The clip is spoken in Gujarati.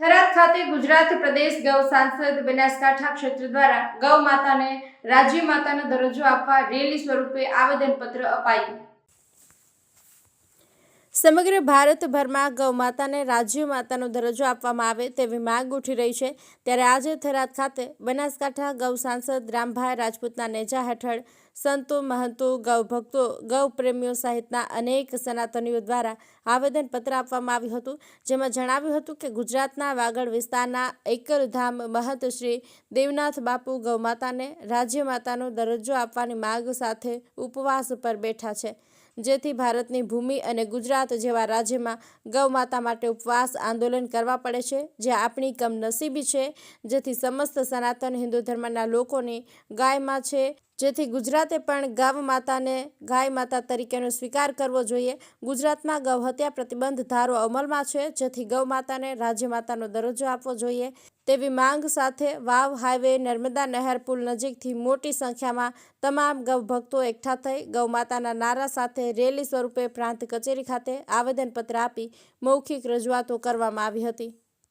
થરાદ ખાતે ગુજરાત પ્રદેશ ગૌ સાંસદ બનાસકાંઠા ક્ષેત્ર દ્વારા ગૌ માતાને રાજ્ય માતાનો દરજ્જો આપવા રેલી સ્વરૂપે આવેદનપત્ર અપાયું. સમગ્ર ભારતભરમાં ગૌ માતાને રાજ્ય માતાનો દરજ્જો આપવામાં આવે તેવી માંગ ઉઠી રહી છે. ત્યારે આજે થરાદ ખાતે બનાસકાંઠા ગૌ સાંસદ રામભાઈ રાજપૂતના નેજા હેઠળ સંતો, મહંતો, ગૌ ભક્તો, ગૌ પ્રેમીઓ સહિતના અનેક સનાતનીઓ દ્વારા આવેદનપત્ર આપવામાં આવ્યું હતું. જેમાં જણાવ્યું હતું કે ગુજરાતના વાગડ વિસ્તારના એકરધામ મહંત શ્રી દેવનાથ બાપુ ગૌ માતાને રાજ્ય માતાનો દરજ્જો આપવાની માંગ સાથે ઉપવાસ પર બેઠા છે. જેથી ભારતની ભૂમિ અને ગુજરાત જેવા રાજ્યમાં ગૌ માતા માટે ઉપવાસ આંદોલન કરવા પડે છે, જે આપણી કમનસીબી છે, જેથી સમસ્ત સનાતન હિન્દુ ધર્મના લોકોની ગાયમાં છે. જેથી ગુજરાતે પણ ગૌ માતાને ગાય માતા તરીકેનો સ્વીકાર કરવો જોઈએ. ગુજરાતમાં ગૌ હત્યા પ્રતિબંધ ધારો અમલમાં છે, જેથી ગૌ માતાને રાજ્ય માતાનો દરજ્જો આપવો જોઈએ. તેવી માંગ સાથે વાવ હાઈવે, નર્મદા નહેર પુલ નજીકથી મોટી સંખ્યામાં તમામ ગૌ ભક્તો એકઠા થઈ ગૌ માતાના નારા સાથે રેલી સ્વરૂપે પ્રાંત કચેરી ખાતે આવેદનપત્ર આપી મૌખિક રજૂઆતો કરવામાં આવી હતી.